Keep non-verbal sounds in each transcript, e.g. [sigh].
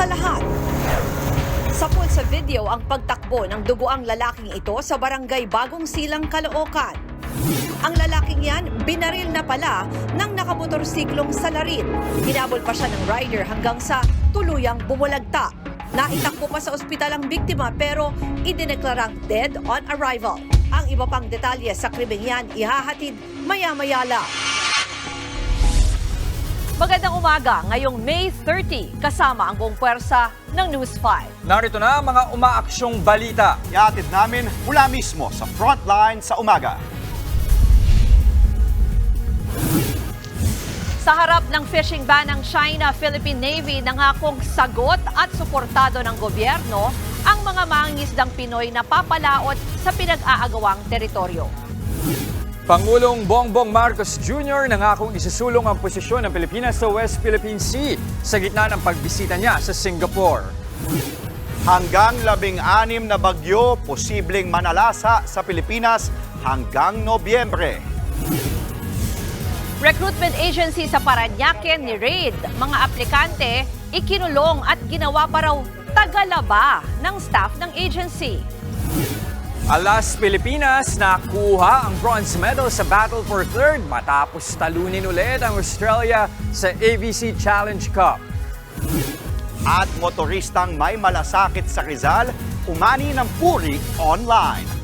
sa lahat. Sapul sa video ang pagtakbo ng duguang lalaking ito sa barangay Bagong Silang, Caloocan. Ang lalaking yan, binaril na pala ng nakamotorsiklong salarin. Hinabol pa siya ng rider hanggang sa tuluyang bumulagta. Naitakbo pa sa ospital ang biktima pero idineklarang dead on arrival. Ang iba pang detalye sa krimeng yan ihahatid maya-maya lang. Magandang umaga, ngayong May 30, kasama ang buong puwersa ng News 5. Narito na ang mga umaaksyong balita. Iatid namin mula mismo sa frontline sa umaga. Sa harap ng fishing ban ng China-Philippine Navy, nangakong sagot at suportado ng gobyerno ang mga mangingisdang Pinoy na papalaot sa pinag-aagawang teritoryo. Pangulong Bongbong Marcos Jr. nangakong isusulong ang posisyon ng Pilipinas sa West Philippine Sea sa gitna ng pagbisita niya sa Singapore. Hanggang labing anim na bagyo posibleng manalasa sa Pilipinas hanggang Nobyembre. Recruitment agency sa Paranaque ni Raid, mga aplikante ikinulong at ginawa pa raw tagalaba ng staff ng agency. Alas Pilipinas nakuha ang bronze medal sa Battle for Third matapos talunin ulit ang Australia sa ABC Challenge Cup. At motoristang may malasakit sa Rizal, umani ng puri online.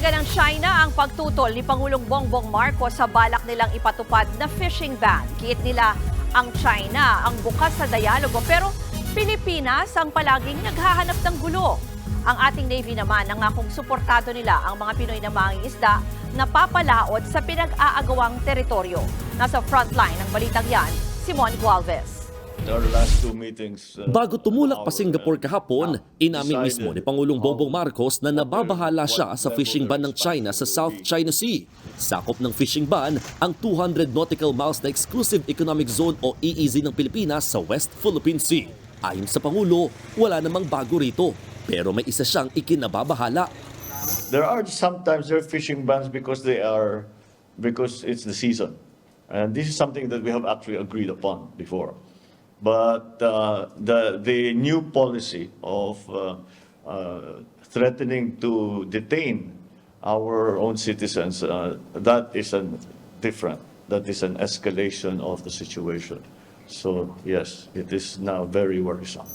Pinalaga ng China ang pagtutol ni Pangulong Bongbong Marcos sa balak nilang ipatupad na fishing ban. Kiit nila ang China ang bukas sa dialogo pero Pilipinas ang palaging naghahanap ng gulo. Ang ating Navy naman nangakong suportado nila ang mga Pinoy na mangingisda na papalaot sa pinag-aagawang teritoryo. Nasa frontline ng balitang yan, Simon Gualvez. Our last two meetings, uh, Bago tumulak pa Singapore uh, kahapon, inamin mismo ni Pangulong Bongbong Marcos na nababahala siya sa fishing ban ng China sa South China Sea. Sakop ng fishing ban ang 200 nautical miles na Exclusive Economic Zone o EEZ ng Pilipinas sa West Philippine Sea. Ayon sa Pangulo, wala namang bago rito. Pero may isa siyang ikinababahala. There are sometimes there are fishing bans because they are because it's the season, and this is something that we have actually agreed upon before. But uh, the the new policy of uh, uh, threatening to detain our own citizens uh, that is an different. That is an escalation of the situation. So yes, it is now very worrisome.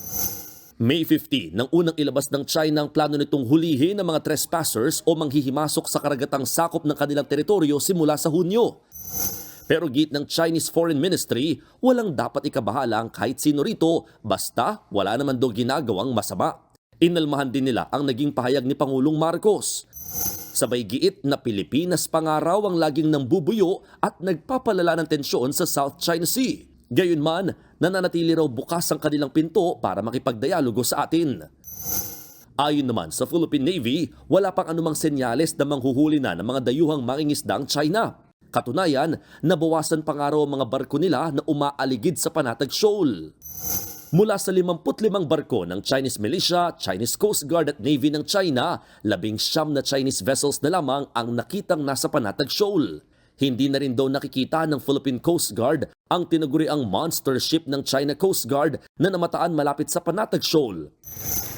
May 15, nang unang ilabas ng China ang plano nitong hulihin ng mga trespassers o manghihimasok sa karagatang sakop ng kanilang teritoryo simula sa Hunyo. Pero git ng Chinese Foreign Ministry, walang dapat ikabahala ang kahit sino rito basta wala naman daw ginagawang masama. Inalmahan din nila ang naging pahayag ni Pangulong Marcos. Sabay giit na Pilipinas pangaraw ang laging nambubuyo at nagpapalala ng tensyon sa South China Sea. Gayunman, nananatili raw bukas ang kanilang pinto para makipagdialogo sa atin. Ayon naman sa Philippine Navy, wala pang anumang senyales na manghuhuli na ng mga dayuhang mangingisda ang China. Katunayan, nabawasan pa nga mga barko nila na umaaligid sa Panatag Shoal. Mula sa 55 barko ng Chinese militia, Chinese Coast Guard at Navy ng China, labing siyam na Chinese vessels na lamang ang nakitang nasa Panatag Shoal. Hindi na rin daw nakikita ng Philippine Coast Guard ang tinaguriang monster ship ng China Coast Guard na namataan malapit sa Panatag Shoal.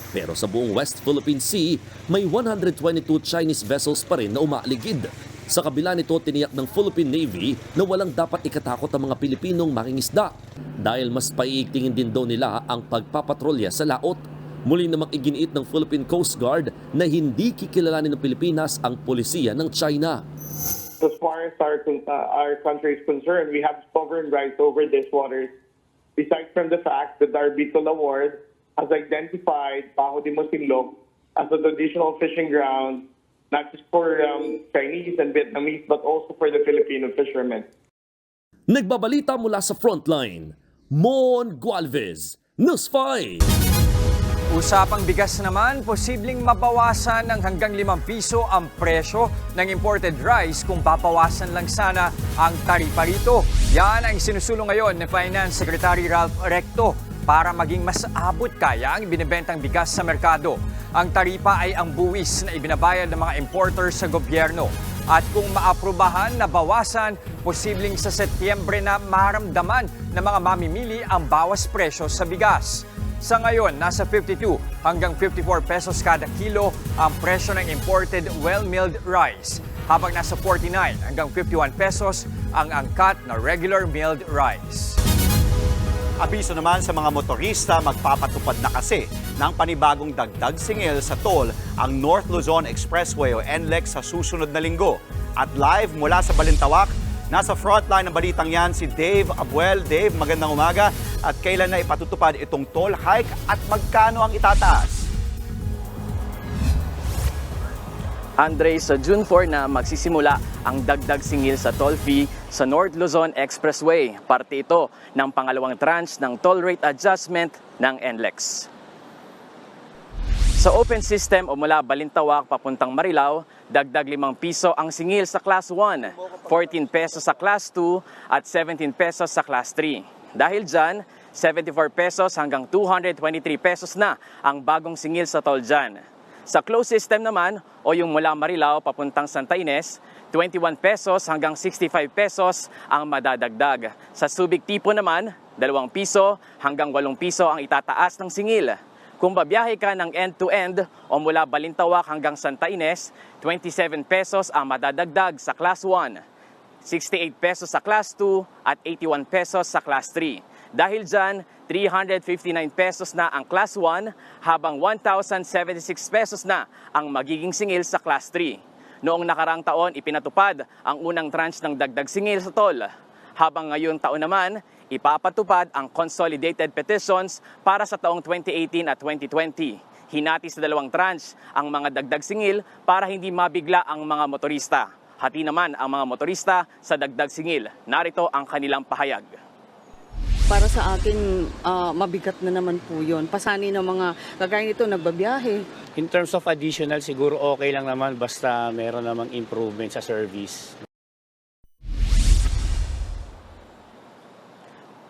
Pero sa buong West Philippine Sea, may 122 Chinese vessels pa rin na umaaligid. Sa kabila nito, tiniyak ng Philippine Navy na walang dapat ikatakot ang mga Pilipinong mangingisda dahil mas paiigtingin din daw nila ang pagpapatrolya sa laot. Muli namang iginiit ng Philippine Coast Guard na hindi kikilalanin ng Pilipinas ang polisiya ng China. as far as our, uh, our country is concerned, we have sovereign rights over these waters. Besides from the fact that our Bicol Award has identified Bajo de Mosinloc as a traditional fishing ground, not just for um, Chinese and Vietnamese, but also for the Filipino fishermen. Nagbabalita mula sa frontline, Mon Gualvez, News 5. Usapang bigas naman, posibleng mabawasan ng hanggang 5 piso ang presyo ng imported rice kung babawasan lang sana ang taripa rito. Yan ang sinusulong ngayon ni Finance Secretary Ralph Recto para maging mas abot kaya ang binibentang bigas sa merkado. Ang taripa ay ang buwis na ibinabayad ng mga importers sa gobyerno. At kung maaprubahan na bawasan, posibleng sa Setyembre na maramdaman ng mga mamimili ang bawas presyo sa bigas. Sa ngayon, nasa 52 hanggang 54 pesos kada kilo ang presyo ng imported well-milled rice, habang nasa 49 hanggang 51 pesos ang angkat na regular milled rice. Abiso naman sa mga motorista, magpapatupad na kasi ng panibagong dagdag singil sa toll ang North Luzon Expressway o NLEX sa susunod na linggo. At live mula sa Balintawak, nasa frontline ng balitang yan si Dave Abuel. Dave, magandang umaga. At kailan na ipatutupad itong toll hike at magkano ang itataas? Andre, sa June 4 na magsisimula ang dagdag singil sa toll fee sa North Luzon Expressway. Parte ito ng pangalawang tranche ng toll rate adjustment ng NLEX. Sa open system o mula Balintawak papuntang Marilao, dagdag 5 piso ang singil sa Class 1, 14 pesos sa Class 2 at 17 pesos sa Class 3. Dahil dyan, 74 pesos hanggang 223 pesos na ang bagong singil sa toll dyan. Sa closed system naman o yung mula Marilao papuntang Santa Ines, 21 pesos hanggang 65 pesos ang madadagdag. Sa Subic Tipo naman, 2 piso hanggang 8 piso ang itataas ng singil. Kung babiyahe ka ng end-to-end o mula Balintawak hanggang Santa Ines, 27 pesos ang madadagdag sa Class 1, 68 pesos sa Class 2 at 81 pesos sa Class 3. Dahil dyan, 359 pesos na ang Class 1 habang 1,076 pesos na ang magiging singil sa Class 3. Noong nakarang taon, ipinatupad ang unang tranche ng dagdag singil sa toll. Habang ngayong taon naman, ipapatupad ang consolidated petitions para sa taong 2018 at 2020. Hinati sa dalawang tranche ang mga dagdag singil para hindi mabigla ang mga motorista. Hati naman ang mga motorista sa dagdag singil. Narito ang kanilang pahayag. Para sa akin, ah, mabigat na naman po yun. Pasani ng mga, kagaya nito, nagbabiyahe. In terms of additional, siguro okay lang naman basta meron namang improvement sa service.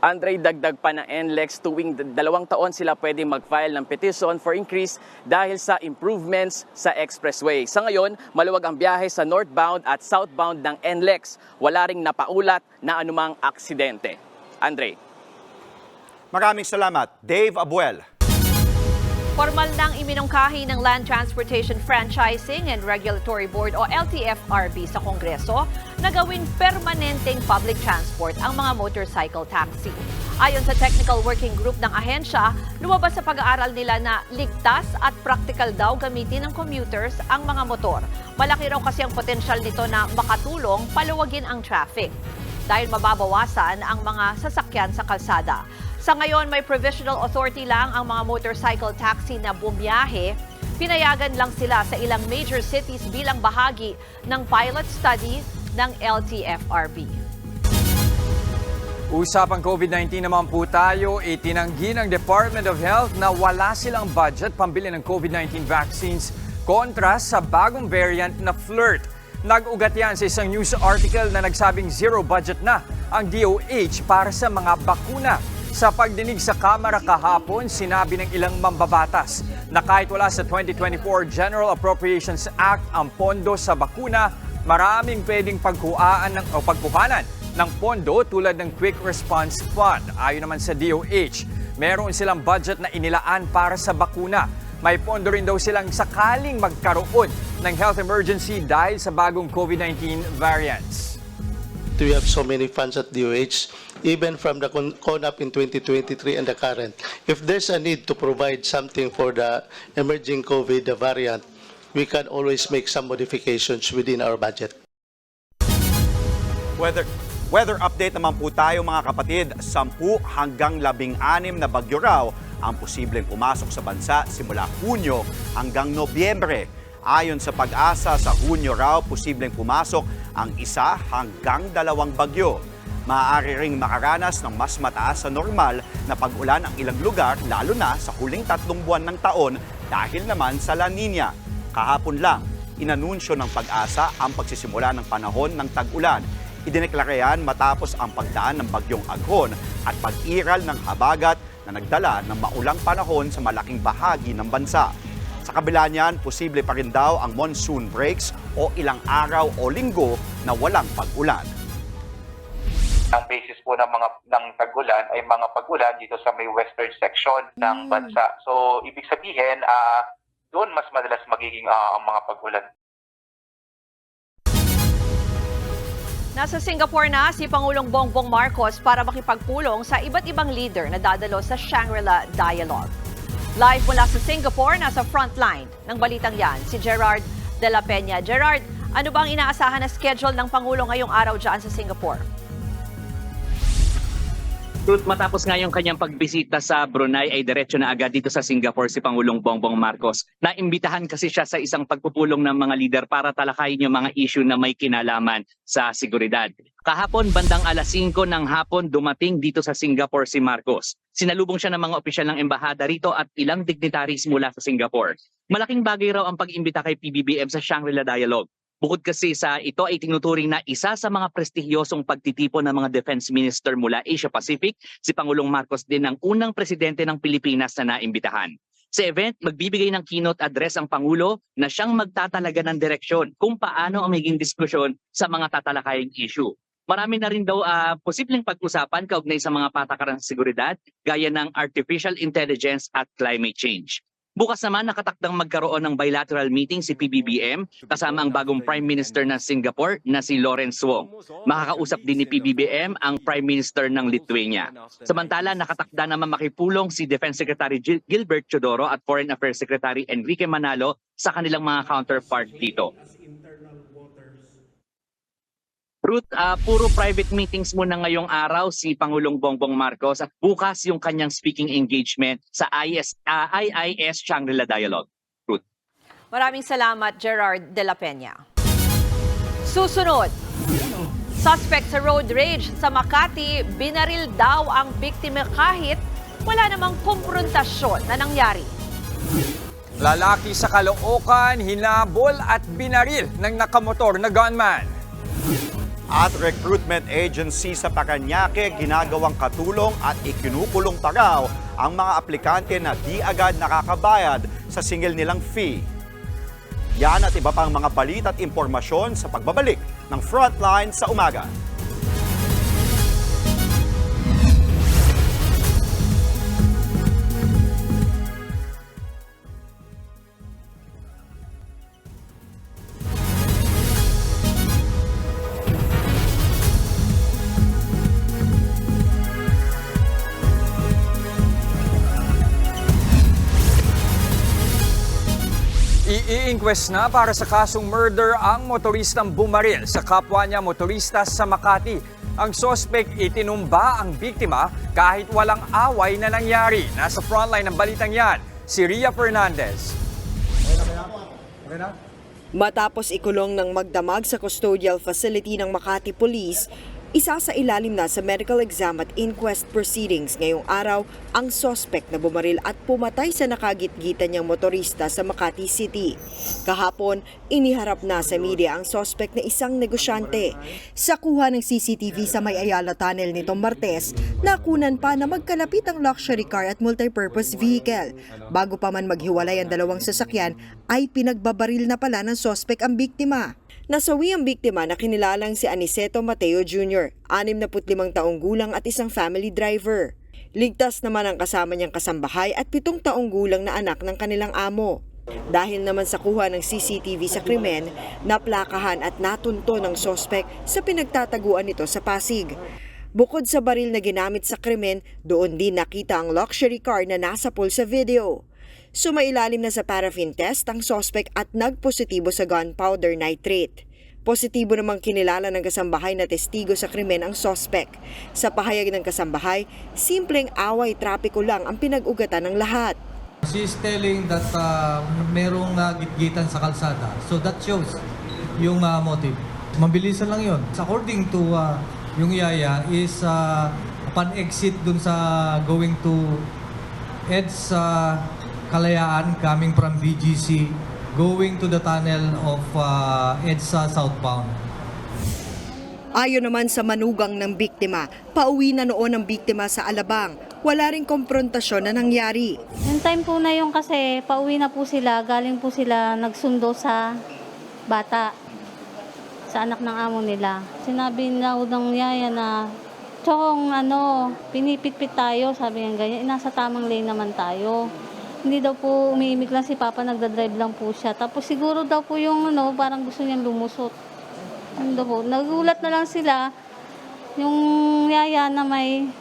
Andre, dagdag pa ng NLEX tuwing dalawang taon sila pwede mag-file ng petition for increase dahil sa improvements sa expressway. Sa ngayon, maluwag ang biyahe sa northbound at southbound ng NLEX. Wala ring napaulat na anumang aksidente. Andre. Maraming salamat, Dave Abuel. Formal nang iminungkahi ng Land Transportation Franchising and Regulatory Board o LTFRB sa Kongreso na gawing permanenteng public transport ang mga motorcycle taxi. Ayon sa Technical Working Group ng ahensya, lumabas sa pag-aaral nila na ligtas at practical daw gamitin ng commuters ang mga motor. Malaki raw kasi ang potensyal nito na makatulong paluwagin ang traffic dahil mababawasan ang mga sasakyan sa kalsada. Sa ngayon, may provisional authority lang ang mga motorcycle taxi na bumiyahe. Pinayagan lang sila sa ilang major cities bilang bahagi ng pilot study ng LTFRB. Usapang COVID-19 naman po tayo, itinanggi ng Department of Health na wala silang budget pambili ng COVID-19 vaccines kontra sa bagong variant na flirt. Nag-ugat yan sa isang news article na nagsabing zero budget na ang DOH para sa mga bakuna. Sa pagdinig sa Kamara kahapon, sinabi ng ilang mambabatas na kahit wala sa 2024 General Appropriations Act ang pondo sa bakuna, maraming pwedeng pagkuhaan ng, o pagkuhanan ng pondo tulad ng Quick Response Fund. Ayon naman sa DOH, meron silang budget na inilaan para sa bakuna. May pondo rin daw silang sakaling magkaroon ng health emergency dahil sa bagong COVID-19 variants. we have so many funds at DOH, even from the con- CONAP in 2023 and the current. If there's a need to provide something for the emerging COVID variant, we can always make some modifications within our budget. Weather, weather update naman po tayo mga kapatid. 10 hanggang 16 na bagyo raw ang posibleng pumasok sa bansa simula Hunyo hanggang Nobyembre. Ayon sa pag-asa, sa Hunyo raw posibleng pumasok ang isa hanggang dalawang bagyo. Maaari ring makaranas ng mas mataas sa normal na pag-ulan ang ilang lugar lalo na sa huling tatlong buwan ng taon dahil naman sa La Nina. Kahapon lang, inanunsyo ng pag-asa ang pagsisimula ng panahon ng tag-ulan. Idineklara matapos ang pagdaan ng bagyong Aghon at pag-iral ng habagat na nagdala ng maulang panahon sa malaking bahagi ng bansa. Sa kabila niyan, posible pa rin daw ang monsoon breaks o ilang araw o linggo na walang pag-ulan. Ang basis po ng mga ng tag-ulan ay mga pag-ulan dito sa may western section ng bansa. So ibig sabihin ah doon mas madalas magiging ah, ang mga pag-ulan. Nasa Singapore na si Pangulong Bongbong Marcos para makipagpulong sa iba't ibang leader na dadalo sa Shangri-La Dialogue. Live mula sa Singapore, nasa frontline ng balitang yan, si Gerard de la Peña. Gerard, ano bang inaasahan na schedule ng Pangulo ngayong araw dyan sa Singapore? Ruth, matapos nga yung kanyang pagbisita sa Brunei ay diretso na agad dito sa Singapore si Pangulong Bongbong Marcos. Naimbitahan kasi siya sa isang pagpupulong ng mga lider para talakayin yung mga issue na may kinalaman sa seguridad. Kahapon, bandang alas 5 ng hapon, dumating dito sa Singapore si Marcos. Sinalubong siya ng mga opisyal ng embahada rito at ilang dignitaries mula sa Singapore. Malaking bagay raw ang pag-imbita kay PBBM sa Shangri-La Dialogue. Bukod kasi sa ito ay tinuturing na isa sa mga prestihiyosong pagtitipon ng mga defense minister mula Asia Pacific, si Pangulong Marcos din ang unang presidente ng Pilipinas na naimbitahan. Sa event, magbibigay ng keynote address ang Pangulo na siyang magtatalaga ng direksyon kung paano ang magiging diskusyon sa mga tatalakayang issue. Marami na rin daw ah, posibleng pag-usapan kaugnay sa mga patakaran sa seguridad gaya ng artificial intelligence at climate change. Bukas naman nakatakdang magkaroon ng bilateral meeting si PBBM kasama ang bagong Prime Minister ng Singapore na si Lawrence Wong. Makakausap din ni PBBM ang Prime Minister ng Lithuania. Samantala, nakatakda naman makipulong si Defense Secretary Gil- Gilbert Chodoro at Foreign Affairs Secretary Enrique Manalo sa kanilang mga counterpart dito. Ruth, ah, puro private meetings muna ngayong araw si Pangulong Bongbong Marcos at bukas yung kanyang speaking engagement sa IS, ah, IIS Shangri-La Dialogue. Maraming salamat, Gerard de la Peña. Susunod, suspect sa road rage sa Makati, binaril daw ang biktima kahit wala namang komprontasyon na nangyari. Lalaki sa Caloocan, hinabol at binaril ng nakamotor na gunman. At recruitment agency sa Paranaque ginagawang katulong at ikinukulong pa raw ang mga aplikante na di agad nakakabayad sa singil nilang fee. Yan at iba pang mga balita at impormasyon sa pagbabalik ng Frontline sa umaga. I-inquest na para sa kasong murder ang motoristang bumaril sa kapwa niya motorista sa Makati. Ang sospek itinumba ang biktima kahit walang away na nangyari. Nasa frontline ng balitang yan, si Ria Fernandez. Matapos ikulong ng magdamag sa custodial facility ng Makati Police, isa sa ilalim na sa medical exam at inquest proceedings ngayong araw ang sospek na bumaril at pumatay sa nakagitgitan niyang motorista sa Makati City. Kahapon, iniharap na sa media ang sospek na isang negosyante. Sa kuha ng CCTV sa may Ayala Tunnel nitong Martes, nakunan pa na magkalapit ang luxury car at multipurpose vehicle. Bago pa man maghiwalay ang dalawang sasakyan, ay pinagbabaril na pala ng sospek ang biktima. Nasawi ang biktima na kinilalang si Aniceto Mateo Jr., 65 taong gulang at isang family driver. Ligtas naman ang kasama niyang kasambahay at pitong taong gulang na anak ng kanilang amo. Dahil naman sa kuha ng CCTV sa krimen, naplakahan at natunto ng sospek sa pinagtataguan nito sa Pasig. Bukod sa baril na ginamit sa krimen, doon din nakita ang luxury car na nasa pool sa video. Sumailalim na sa paraffin test ang sospek at nagpositibo sa gunpowder nitrate. Positibo namang kinilala ng kasambahay na testigo sa krimen ang sospek. Sa pahayag ng kasambahay, simpleng away trapiko lang ang pinag-ugatan ng lahat. She is telling that uh, merong uh, gitgitan sa kalsada. So that shows yung uh, motive. Mabilisan lang yon. According to uh, yung yaya is uh, upon exit dun sa going to EDS uh, Kalayaan coming from BGC going to the tunnel of uh, EDSA southbound. Ayon naman sa manugang ng biktima, pauwi na noon ang biktima sa Alabang. Wala ring konfrontasyon na nangyari. Yung time po na yung kasi pauwi na po sila, galing po sila nagsundo sa bata, sa anak ng amo nila. Sinabi na ng yaya na, Chong, ano, pinipitpit tayo, sabi niya ganyan, "Eh, nasa tamang lane naman tayo. Hindi daw po umiimik lang si Papa, nagdadrive lang po siya. Tapos siguro daw po yung ano, parang gusto niyang lumusot. Ano po, nagulat na lang sila, yung yaya na may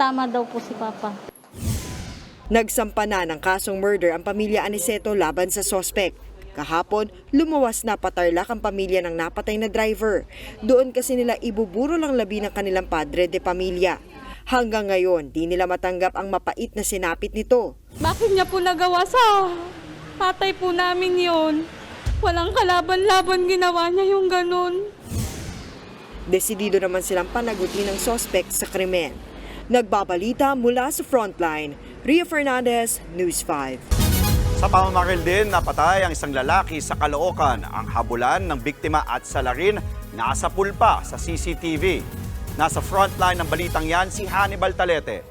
tama daw po si Papa. Nagsampa na ng kasong murder ang pamilya Aniceto laban sa sospek. Kahapon, lumawas na patarlak ang pamilya ng napatay na driver. Doon kasi nila ibuburo lang labi ng kanilang padre de pamilya. Hanggang ngayon, di nila matanggap ang mapait na sinapit nito. Bakit niya po nagawa sa tatay po namin yon? Walang kalaban-laban ginawa niya yung ganun. Desidido naman silang panagutin ng sospek sa krimen. Nagbabalita mula sa frontline, Ria Fernandez, News 5. Sa pamamaril din, napatay ang isang lalaki sa Caloocan. Ang habulan ng biktima at salarin nasa pulpa sa CCTV. Nasa frontline ng balitang yan si Hannibal Talete.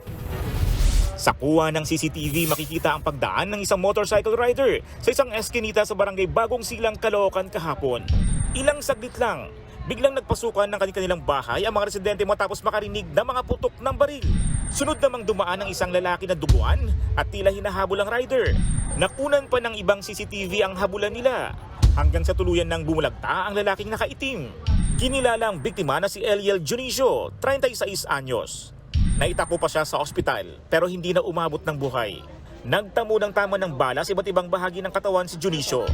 Sa kuha ng CCTV, makikita ang pagdaan ng isang motorcycle rider sa isang eskinita sa barangay Bagong Silang, Caloocan kahapon. Ilang saglit lang, biglang nagpasukan ng kanilang bahay ang mga residente matapos makarinig ng mga putok ng baril. Sunod namang dumaan ang isang lalaki na duguan at tila hinahabol ang rider. Nakunan pa ng ibang CCTV ang habulan nila hanggang sa tuluyan ng bumulagta ang lalaking nakaitim. Kinilala ang biktima na si Eliel Junicio, 36 anyos. Naitapo pa siya sa ospital pero hindi na umabot ng buhay. Nagtamo ng tama ng bala sa iba't ibang bahagi ng katawan si Junicio.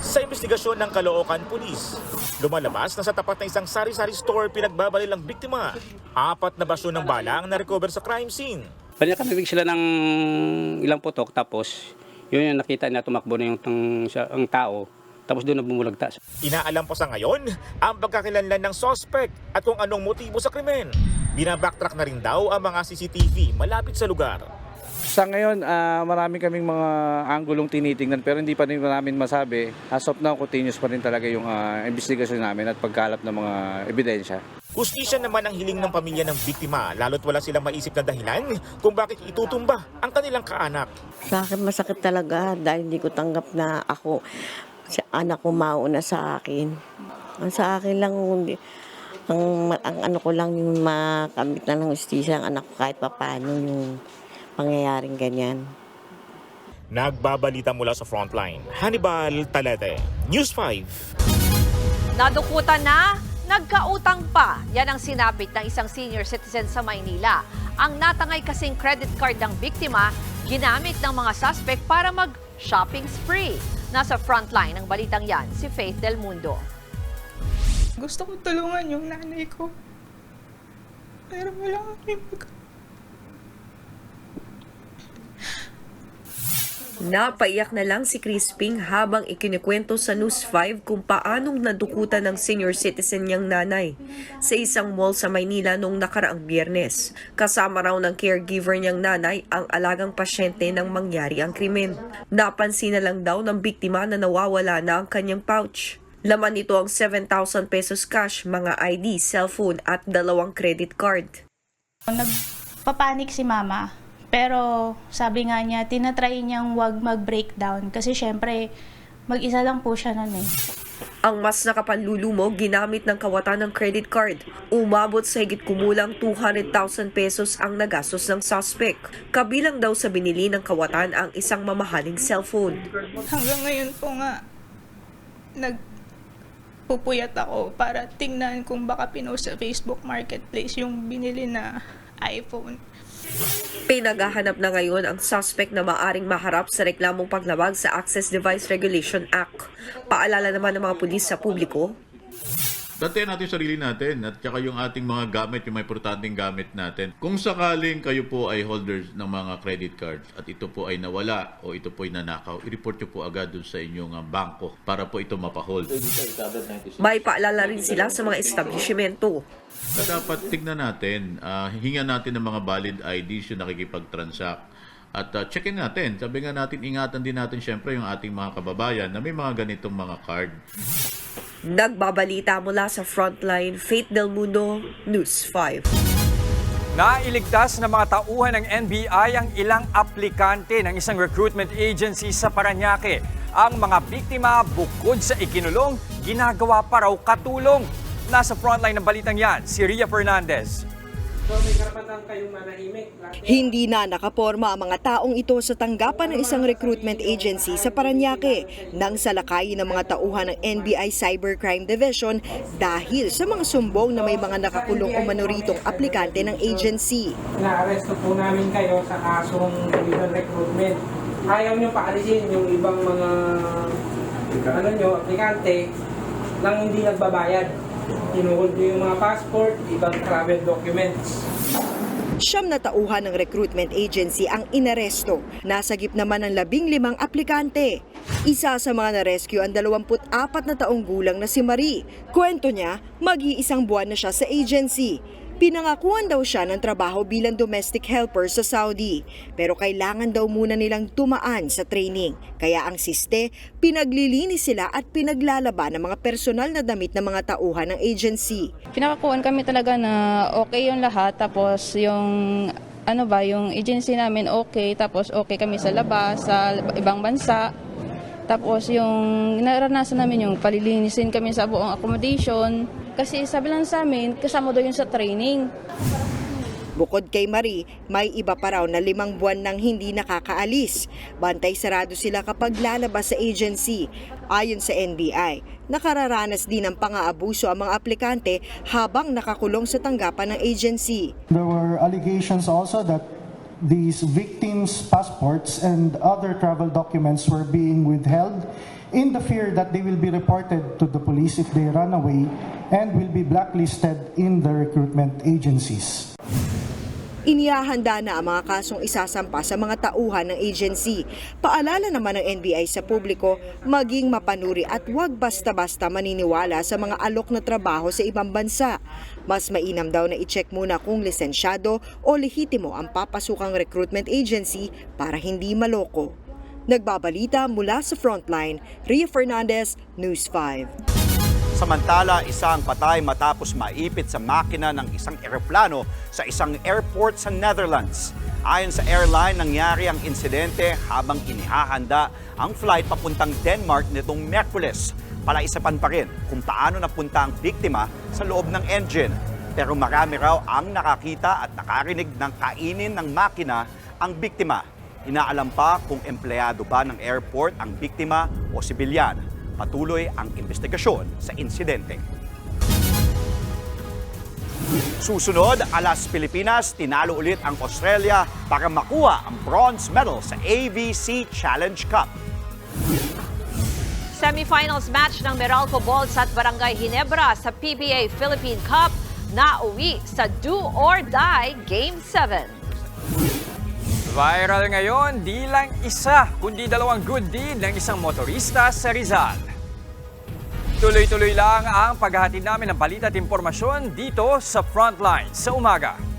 Sa investigasyon ng Caloocan Police, lumalabas na sa tapat ng isang sari-sari store pinagbabalil ang biktima. Apat na basyon ng bala ang narecover sa crime scene. Panakamibig sila ng ilang putok tapos yun yung nakita niya tumakbo na yung tang, ang tao tapos doon na bumulagta. Inaalam pa sa ngayon ang pagkakilanlan ng suspect at kung anong motibo sa krimen. Binabacktrack na rin daw ang mga CCTV malapit sa lugar. Sa ngayon, ah, marami kaming mga anggulong tinitingnan pero hindi pa rin namin masabi. As of now, continuous pa rin talaga yung ah, investigasyon namin at pagkalap ng mga ebidensya. Ustisya naman ang hiling ng pamilya ng biktima lalo't wala silang maisip na dahilan kung bakit itutumba ang kanilang kaanak. Sa akin masakit talaga dahil hindi ko tanggap na ako, si anak ko mauna sa akin. Ang sa akin lang, hindi, ang, ang ano ko lang yung makamit na ng justisya ang anak ko kahit papano yung pangyayaring ganyan. Nagbabalita mula sa frontline. Hannibal Talete, News 5. Nadukutan na, nagkautang pa. Yan ang sinabit ng isang senior citizen sa Maynila. Ang natangay kasing credit card ng biktima, ginamit ng mga suspect para mag-shopping spree. Nasa frontline ng balitang yan, si Faith Del Mundo. Gusto ko tulungan yung nanay ko. Pero wala kami Napaiyak na lang si Crisping habang ikinikwento sa News 5 kung paanong nadukutan ng senior citizen niyang nanay sa isang mall sa Maynila noong nakaraang biyernes. Kasama raw ng caregiver niyang nanay ang alagang pasyente nang mangyari ang krimen. Napansin na lang daw ng biktima na nawawala na ang kanyang pouch. Laman nito ang 7,000 pesos cash, mga ID, cellphone at dalawang credit card. Nagpapanik si mama. Pero sabi nga niya, tinatry niyang wag mag-breakdown kasi syempre mag-isa lang po siya nun eh. Ang mas nakapanlulo mo ginamit ng kawatan ng credit card. Umabot sa higit kumulang 200,000 pesos ang nagastos ng suspect. Kabilang daw sa binili ng kawatan ang isang mamahaling cellphone. Hanggang ngayon po nga, nagpupuyat ako para tingnan kung baka pinost sa Facebook Marketplace yung binili na iPhone. Pinaghahanap na ngayon ang suspect na maaring maharap sa reklamong paglabag sa Access Device Regulation Act. Paalala naman ng mga pulis sa publiko, Tantayan natin yung sarili natin at saka yung ating mga gamit, yung mga importanteng gamit natin. Kung sakaling kayo po ay holders ng mga credit cards at ito po ay nawala o ito po ay nanakaw, i-report nyo po agad dun sa inyong ah, bangko para po ito mapahold. May paalala rin sila sa mga establishmento. Dapat tignan natin, ah, hingan natin ng mga valid IDs yung nakikipag-transact. At ah, checkin natin, sabi nga natin, ingatan din natin syempre yung ating mga kababayan na may mga ganitong mga card. Nagbabalita mula sa Frontline, Faith Del Mundo, News 5. Nailigtas ng mga tauhan ng NBI ang ilang aplikante ng isang recruitment agency sa Paranaque. Ang mga biktima bukod sa ikinulong, ginagawa pa raw katulong. Nasa frontline ng balitang yan, si Ria Fernandez. Hindi na nakaporma ang mga taong ito sa tanggapan ng isang recruitment agency sa Paranaque nang salakayin ng mga tauhan ng NBI Cybercrime Division dahil sa mga sumbong na may mga nakakulong umano ritong aplikante ng agency. Naaresto po namin kayo sa kasong illegal recruitment. Ayaw nyo paalisin yung ibang mga ano nyo, aplikante nang hindi nagbabayad. Tinuhold nyo yung mga passport, ibang travel documents. Siyam na tauhan ng recruitment agency ang inaresto. Nasagip naman ng labing limang aplikante. Isa sa mga na-rescue ang 24 na taong gulang na si Marie. Kwento niya, mag-iisang buwan na siya sa agency. Pinangakuan daw siya ng trabaho bilang domestic helper sa Saudi. Pero kailangan daw muna nilang tumaan sa training. Kaya ang siste, pinaglilinis sila at pinaglalaba ng mga personal na damit ng mga tauhan ng agency. Pinakakuan kami talaga na okay yung lahat tapos yung ano ba yung agency namin okay tapos okay kami sa labas sa ibang bansa tapos yung naranasan namin yung palilinisin kami sa buong accommodation kasi sabi lang sa amin kasama daw yun sa training Bukod kay Marie, may iba pa raw na limang buwan nang hindi nakakaalis. Bantay sarado sila kapag lalabas sa agency. Ayon sa NBI, nakararanas din ng pang-aabuso ang mga aplikante habang nakakulong sa tanggapan ng agency. There were allegations also that these victims' passports and other travel documents were being withheld in the fear that they will be reported to the police if they run away and will be blacklisted in the recruitment agencies. Inihahanda na ang mga kasong isasampa sa mga tauhan ng agency. Paalala naman ng NBI sa publiko, maging mapanuri at huwag basta-basta maniniwala sa mga alok na trabaho sa ibang bansa. Mas mainam daw na i-check muna kung lisensyado o lehitimo ang papasukang recruitment agency para hindi maloko. Nagbabalita mula sa Frontline, Ria Fernandez, News 5. Samantala, isang patay matapos maipit sa makina ng isang eroplano sa isang airport sa Netherlands. Ayon sa airline, nangyari ang insidente habang inihahanda ang flight papuntang Denmark nitong Merkules. Palaisapan pa rin kung paano napunta ang biktima sa loob ng engine. Pero marami raw ang nakakita at nakarinig ng kainin ng makina ang biktima. Inaalam pa kung empleyado ba ng airport ang biktima o sibilyan. Patuloy ang investigasyon sa insidente. Susunod, alas Pilipinas, tinalo ulit ang Australia para makuha ang bronze medal sa AVC Challenge Cup. Semifinals match ng Meralco Bolts at Barangay Ginebra sa PBA Philippine Cup na uwi sa Do or Die Game 7. Viral ngayon, di lang isa, kundi dalawang good deed ng isang motorista sa Rizal. Tuloy-tuloy lang ang paghahatid namin ng balita at impormasyon dito sa Frontline sa umaga.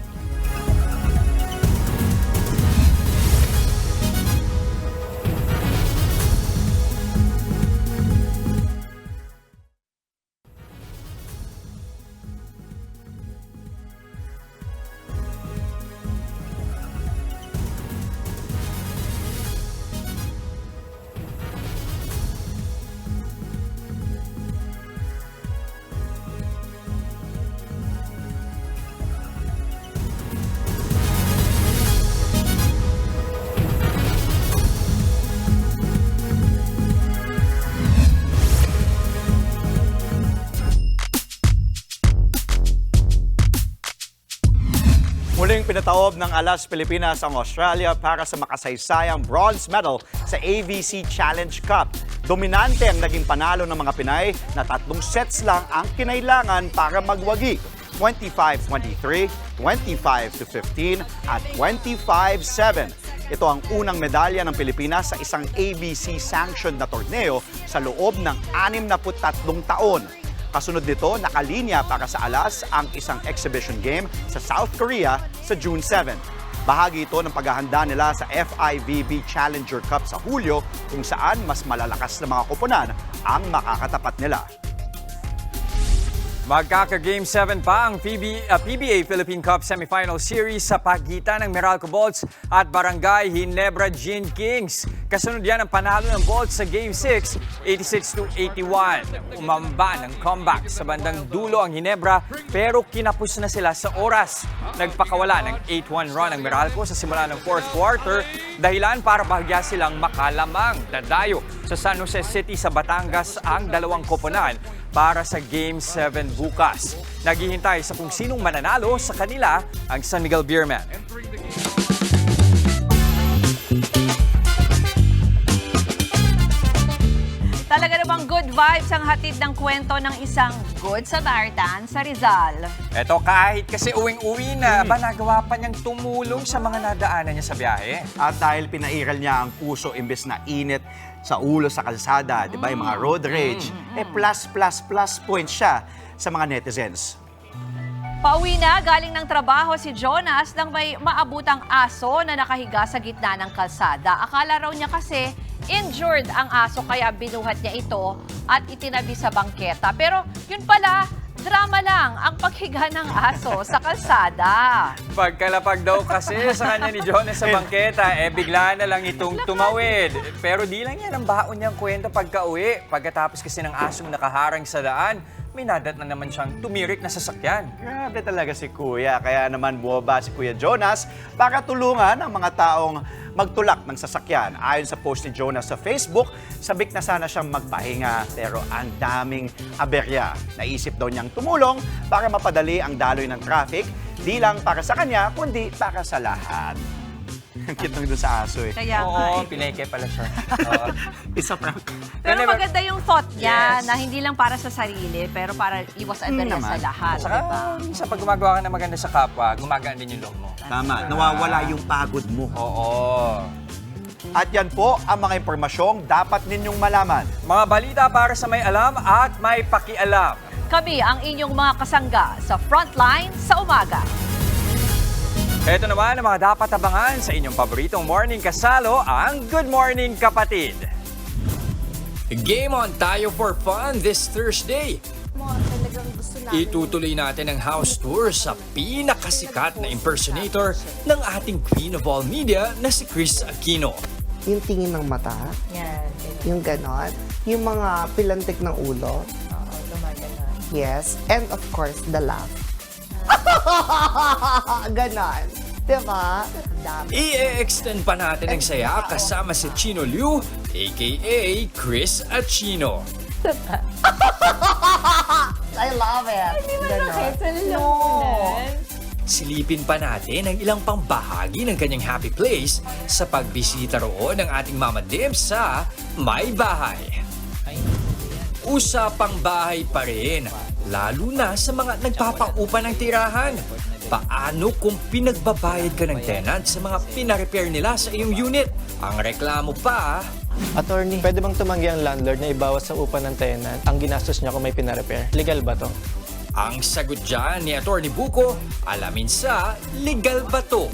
Pinataob ng Alas Pilipinas ang Australia para sa makasaysayang bronze medal sa AVC Challenge Cup. Dominante ang naging panalo ng mga Pinay na tatlong sets lang ang kinailangan para magwagi. 25-23, 25-15 at 25-7. Ito ang unang medalya ng Pilipinas sa isang ABC-sanctioned na torneo sa loob ng 63 taon. Kasunod nito, nakalinya para sa alas ang isang exhibition game sa South Korea sa June 7. Bahagi ito ng paghahanda nila sa FIVB Challenger Cup sa Hulyo kung saan mas malalakas na mga koponan ang makakatapat nila. Magkaka-Game 7 pa ang PB, uh, PBA Philippine Cup Semifinal Series sa pagitan ng Meralco Bolts at Barangay Hinebra Gin Kings. Kasunod yan ang panalo ng Bolts sa Game 6, 86-81. Umamba ng comeback sa bandang dulo ang Hinebra pero kinapos na sila sa oras. Nagpakawala ng 8-1 run ang Meralco sa simula ng fourth quarter dahilan para bahagya silang makalamang dadayo sa San Jose City sa Batangas ang dalawang koponan para sa Game 7 bukas. Naghihintay sa kung sinong mananalo sa kanila ang San Miguel Beerman. Talaga namang good vibes ang hatid ng kwento ng isang good Samaritan sa Rizal. Eto kahit kasi uwing-uwi na, ba nagawa pa niyang tumulong sa mga nadaanan niya sa biyahe? At dahil pinairal niya ang puso imbes na init sa ulo sa kalsada, di ba, yung mga road rage, eh plus, plus, plus points siya sa mga netizens. Pauwi na galing ng trabaho si Jonas nang may maabutang aso na nakahiga sa gitna ng kalsada. Akala raw niya kasi injured ang aso kaya binuhat niya ito at itinabi sa bangketa. Pero yun pala, drama lang ang paghiga ng aso sa kalsada. Pagkalapag daw kasi sa kanya ni Jonas sa [laughs] bangketa, eh bigla na lang itong tumawid. Pero di lang yan ang baon niyang kwento pagka uwi. Pagkatapos kasi ng asong nakaharang sa daan, may nadat na naman siyang tumirik na sasakyan. Grabe talaga si Kuya. Kaya naman bumaba si Kuya Jonas para tulungan ang mga taong magtulak ng sasakyan. Ayon sa post ni Jonas sa Facebook, sabik na sana siyang magpahinga pero ang daming aberya. Naisip daw niyang tumulong para mapadali ang daloy ng traffic, di lang para sa kanya, kundi para sa lahat. Ang cute nung doon sa aso eh. Kaya nga Oo, eh. pineke pala siya. [laughs] Oo. Isa prank. Pero Never- maganda yung thought niya Yes. na hindi lang para sa sarili, pero para iwas aberya naman. sa lahat. Saka, diba? sa pag gumagawa ka ng maganda sa kapwa, gumagaan din yung loob mo. Tama, nawawala yung pagod mo. Oo. At yan po ang mga impormasyong dapat ninyong malaman. Mga balita para sa may alam at may pakialam. Kami ang inyong mga kasangga sa Frontline sa umaga. Ito naman ang mga dapat abangan sa inyong paboritong morning kasalo, ang Good Morning Kapatid. Game on tayo for fun this Thursday. Itutuloy natin ang house tour sa pinakasikat na impersonator ng ating Queen of All Media na si Chris Aquino. Yung tingin ng mata, yung ganon, yung mga pilantik ng ulo. Yes, and of course, the laugh. [laughs] ganon. Diba? Dami. I-extend pa natin ang saya kasama si Chino Liu, aka Chris Aquino. [laughs] I love it. Ganon. No. Silipin pa natin ang ilang pangbahagi ng kanyang happy place sa pagbisita roon ng ating Mama Dim sa May Bahay. Usapang bahay pa rin, lalo na sa mga nagpapaupa ng tirahan. Paano kung pinagbabayad ka ng tenant sa mga pinarepair nila sa iyong unit? Ang reklamo pa, Attorney, pwede bang tumanggi ang landlord na ibawas sa upa ng tenant ang ginastos niya kung may pinarepair? Legal ba to? Ang sagot dyan ni Atty. Buko, alamin sa legal ba to?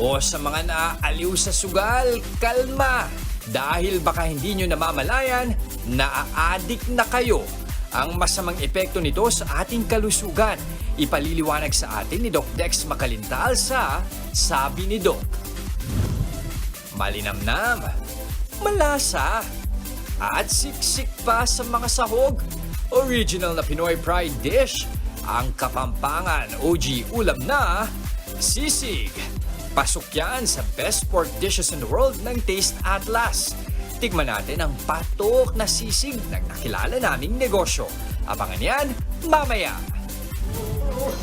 O sa mga naaaliw sa sugal, kalma! Dahil baka hindi nyo namamalayan, naa-addict na kayo. Ang masamang epekto nito sa ating kalusugan, ipaliliwanag sa atin ni Doc Dex Makalintal sa Sabi ni Doc. Malinamnam, malasa, at siksik pa sa mga sahog. Original na Pinoy Pride dish, ang Kapampangan OG ulam na sisig. Pasok yan sa best pork dishes in the world ng Taste Atlas. Tigman natin ang patok na sisig ng nakilala naming negosyo. Abangan yan mamaya.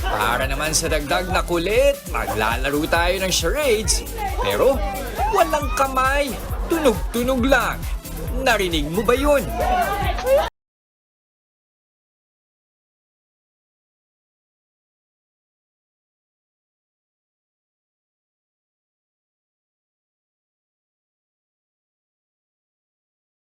Para naman sa dagdag na kulit, maglalaro tayo ng charades. Pero walang kamay, tunog-tunog lang. Narinig mo ba yun?